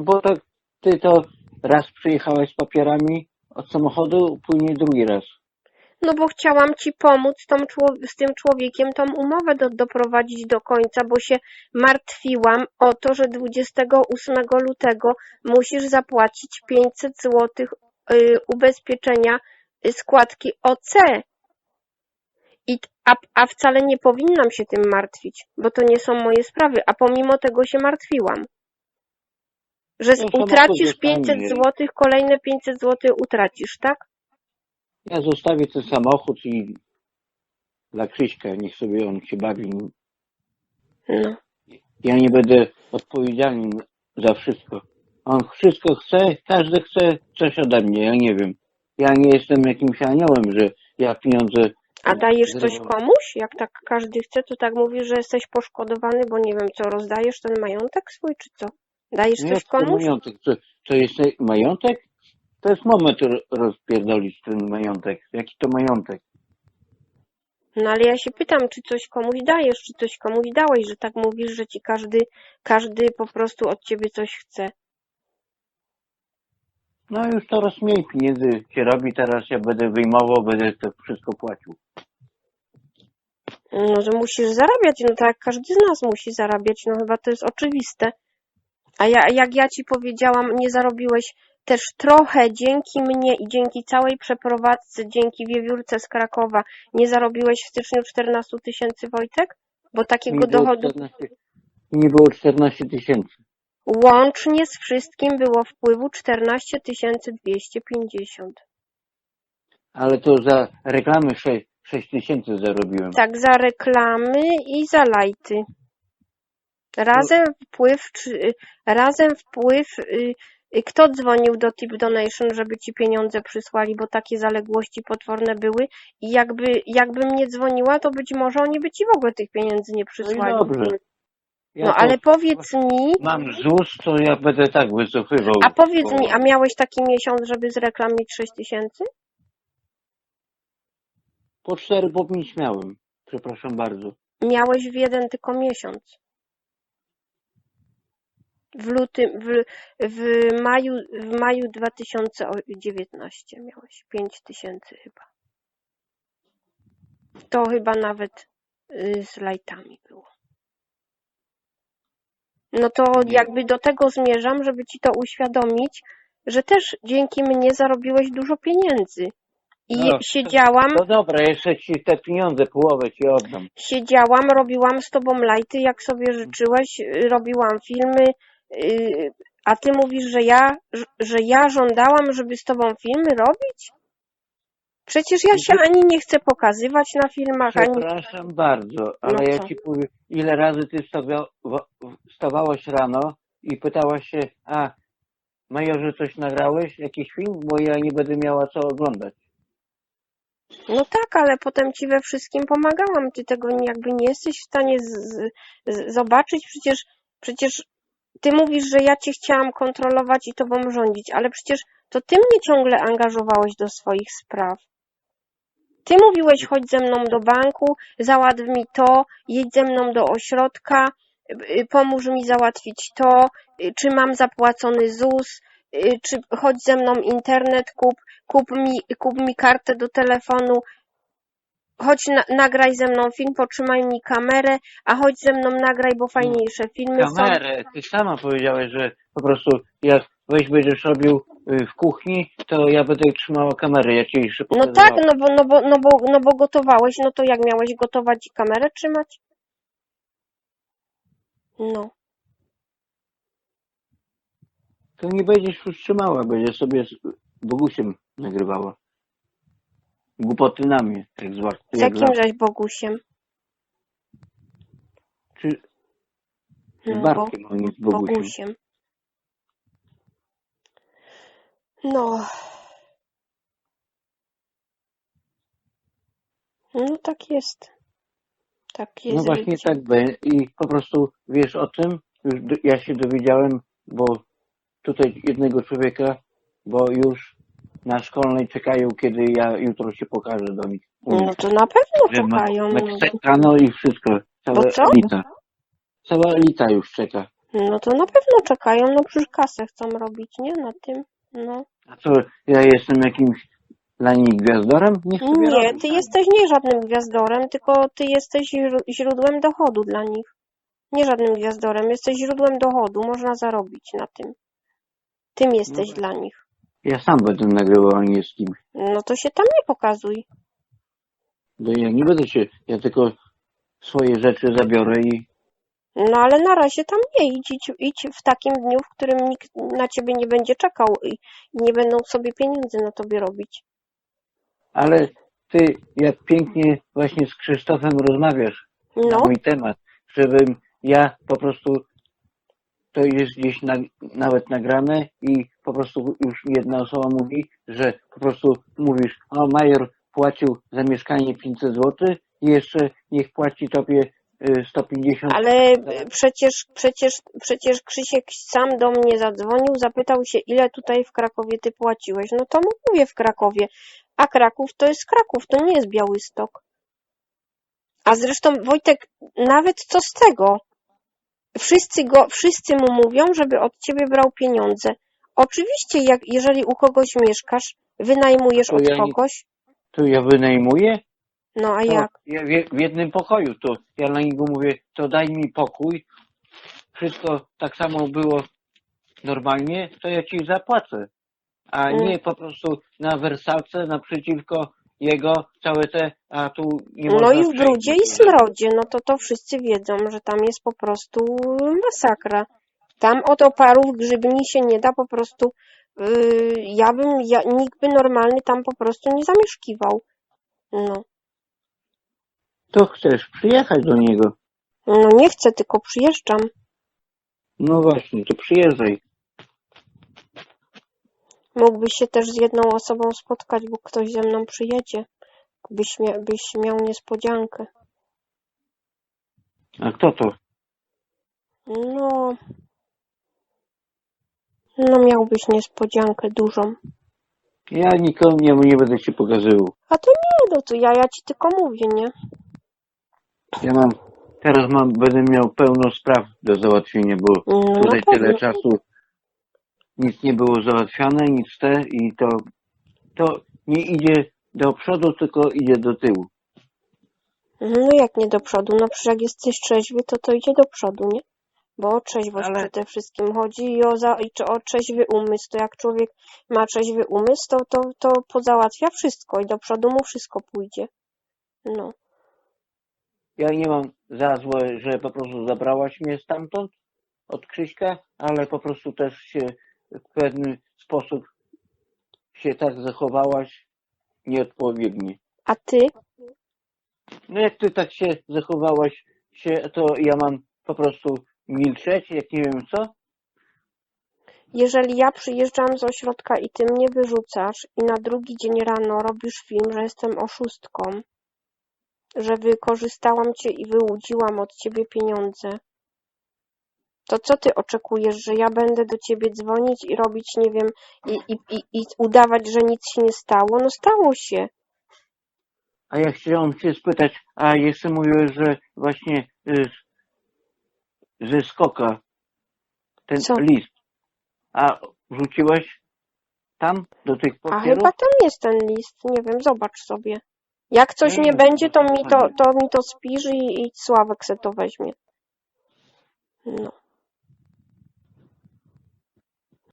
Bo tak ty to raz przyjechałeś z papierami od samochodu, później drugi raz. No bo chciałam ci pomóc tą, z tym człowiekiem tą umowę do, doprowadzić do końca, bo się martwiłam o to, że 28 lutego musisz zapłacić 500 zł y, ubezpieczenia y, składki OC. I, a, a wcale nie powinnam się tym martwić, bo to nie są moje sprawy, a pomimo tego się martwiłam. Że z- No, utracisz zostanie. 500 zł, kolejne 500 zł utracisz, tak? Ja zostawię ten samochód i dla Krzyśka, niech sobie on się bawi. No. Ja nie będę odpowiedzialny za wszystko. On wszystko chce, każdy chce coś ode mnie, ja nie wiem. Ja nie jestem jakimś aniołem, że ja pieniądze... A dajesz coś komuś? Jak tak każdy chce, to tak mówisz, że jesteś poszkodowany, bo nie wiem, co rozdajesz ten majątek swój, czy co? Dajesz Nie coś komuś? majątek. To, to jest majątek? To jest moment ro- rozpierdolić ten majątek. Jaki to majątek? No ale ja się pytam, czy coś komuś dajesz, czy coś komuś dałeś, że tak mówisz, że ci każdy, każdy po prostu od ciebie coś chce. No już coraz mniej pieniędzy się robi, teraz ja będę wyjmował, będę to wszystko płacił. No, że musisz zarabiać, no tak jak każdy z nas musi zarabiać, no chyba to jest oczywiste. A ja, jak ja ci powiedziałam, nie zarobiłeś też trochę dzięki mnie i dzięki całej przeprowadzce, dzięki wiewiórce z Krakowa, nie zarobiłeś w styczniu 14 tysięcy, Wojtek? Bo takiego Nie dochodu 14, nie było 14 tysięcy. łącznie z wszystkim było wpływu 14 250. Ale to za reklamy 6, 6 tysięcy zarobiłem. Tak, za reklamy i za lajty. Razem wpływ, czy, razem wpływ, y, kto dzwonił do Tip Donation, żeby ci pieniądze przysłali, bo takie zaległości potworne były i jakby, jakbym nie dzwoniła, to być może oni by ci w ogóle tych pieniędzy nie No przysłali. dobrze. Ja No ale powiedz mi, Mam ZUS, to ja będę tak wycofywał. a powiedz bo- mi, a miałeś taki miesiąc, żeby z reklam mieć 6 tysięcy? Po 4, po 5 miałem. Przepraszam bardzo. Miałeś w jeden tylko miesiąc. W lutym, w, w maju, w maju 2019 miałeś 5 tysięcy chyba. To chyba nawet y, z lajtami było. No to jakby do tego zmierzam, żeby ci to uświadomić, że też dzięki mnie zarobiłeś dużo pieniędzy. I No, siedziałam, No dobra, jeszcze ci te pieniądze, połowę ci oddam. siedziałam, robiłam z tobą lajty, jak sobie życzyłeś, y, robiłam filmy, a ty mówisz, że ja, że ja żądałam, żeby z tobą filmy robić? Przecież ja się ani nie chcę pokazywać na filmach, ani... Przepraszam bardzo, ale No ja co? ci powiem, ile razy ty stawia, wstawałaś rano i pytałaś się, a majorze coś nagrałeś, jakiś film, bo ja nie będę miała co oglądać. No tak, ale potem ci we wszystkim pomagałam. Ty tego jakby nie jesteś w stanie z, z, z, zobaczyć. Przecież, przecież ty mówisz, że ja cię chciałam kontrolować i tobą rządzić, ale przecież to ty mnie ciągle angażowałeś do swoich spraw. Ty mówiłeś, chodź ze mną do banku, załatw mi to, jedź ze mną do ośrodka, y, pomóż mi załatwić to, y, czy mam zapłacony ZUS, y, czy chodź ze mną internet, kup, kup mi, kup mi kartę do telefonu, chodź na, nagraj ze mną film, potrzymaj mi kamerę, a chodź ze mną nagraj, bo fajniejsze filmy są. Kamerę, ty sama powiedziałeś, że po prostu jak weź będziesz robił y, w kuchni, to ja będę trzymała kamerę, ja ci jeszcze No tak, no bo, no, bo, no, bo, no bo gotowałeś, no to jak miałeś gotować i kamerę trzymać? No. To nie będziesz już trzymała, będziesz sobie z Bogusiem nagrywała. Głupoty na mnie, jak zwa. Z jak jakim zawsze. żeś Bogusiem? Czy z No, Bartkiem, a nie z Bogusiem. Bogusiem. No. No tak jest. Tak jest. No właśnie życie. tak będzie i po prostu wiesz o tym, już do, ja się dowiedziałem, bo tutaj jednego człowieka, bo już na szkolnej czekają, kiedy ja jutro się pokażę do nich. No to na pewno Że ma- czekają. no. Meksykano i wszystko, cała Bo co? elita. Cała elita już czeka. No to na pewno czekają, no przecież kasę chcą robić, nie? Na tym, no. A co, ja jestem jakimś dla nich gwiazdorem? Niech sobie Nie, robią, ty tak? jesteś nie żadnym gwiazdorem, tylko ty jesteś źró- źródłem dochodu dla nich. Nie żadnym gwiazdorem, jesteś źródłem dochodu, można zarobić na tym. Tym jesteś No. dla nich. Ja sam będę nagrywał, a nie z kimś. No to się tam nie pokazuj. Bo ja nie będę się, ja tylko swoje rzeczy zabiorę i No ale na razie tam nie idź, idź, idź w takim dniu, w którym nikt na ciebie nie będzie czekał i, i nie będą sobie pieniędzy na tobie robić. ale ty jak pięknie właśnie z Krzysztofem rozmawiasz na No, mój temat, żebym ja po prostu to jest gdzieś na, nawet nagrane i po prostu już jedna osoba mówi, że po prostu mówisz, o major płacił za mieszkanie 500 zł i jeszcze niech płaci tobie y, 150 ale Tak. przecież, przecież, przecież Krzysiek sam do mnie zadzwonił, zapytał się, ile tutaj w Krakowie ty płaciłeś. No to mówię w Krakowie. A Kraków to jest Kraków, to nie jest Białystok. A zresztą Wojtek, nawet co z tego? Wszyscy, go, wszyscy mu mówią, żeby od ciebie brał pieniądze. Oczywiście, jak, jeżeli u kogoś mieszkasz, wynajmujesz To od ja nie- kogoś, to ja wynajmuję no a To jak? Ja w, w jednym pokoju, to ja na niego mówię, to daj mi pokój, wszystko tak samo było normalnie, to ja ci zapłacę. A Mm. nie po prostu na wersalce naprzeciwko jego całe te, a tu nie No można i w przejść, brudzie i smrodzie, no to to wszyscy wiedzą, że tam jest po prostu masakra. Tam od oparów grzybni się nie da po prostu, yy, ja bym, ja, nikt by normalny tam po prostu nie zamieszkiwał. No, To chcesz przyjechać do niego. no nie chcę, tylko przyjeżdżam. No właśnie, to przyjeżdżaj. Mógłbyś się też z jedną osobą spotkać, bo ktoś ze mną przyjedzie. Byś, mia, byś miał niespodziankę. A kto to? No, no miałbyś niespodziankę dużą. Ja nikomu nie, nie będę ci pokazywał. A to nie, no to ja, ja ci tylko mówię, nie? Ja mam, teraz mam, będę miał pełno spraw do załatwienia, bo No, tutaj tyle czasu nic nie było załatwiane, nic te i to, to nie idzie do przodu, tylko idzie do tyłu. No jak nie do przodu? No przecież jak jesteś trzeźwy, to to idzie do przodu, nie? Bo o trzeźwość Ale- przede wszystkim chodzi i o, za, i czy o trzeźwy umysł. To jak człowiek ma trzeźwy umysł, to, to, to pozałatwia wszystko i do przodu mu wszystko pójdzie. No. Ja nie mam za złe, że po prostu zabrałaś mnie stamtąd od Krzyśka, ale po prostu też się w pewien sposób się tak zachowałaś nieodpowiednie. A ty? No jak ty tak się zachowałaś się, to ja mam po prostu milczeć, jak nie wiem co? Jeżeli ja przyjeżdżam z ośrodka i ty mnie wyrzucasz i na drugi dzień rano robisz film, że jestem oszustką, że wykorzystałam cię i wyłudziłam od ciebie pieniądze, to co ty oczekujesz, że ja będę do ciebie dzwonić i robić, nie wiem, i, i, i, i udawać, że nic się nie stało? No stało się. A ja chciałem cię spytać, a jeszcze mówiłeś, że właśnie y, ze skoka ten Co? list, a wrzuciłaś tam do tych A papierów? chyba tam jest ten list, nie wiem, zobacz sobie. Jak coś Nie nie wiem, będzie, to mi to, to mi to spisz i, i Sławek se to weźmie. No.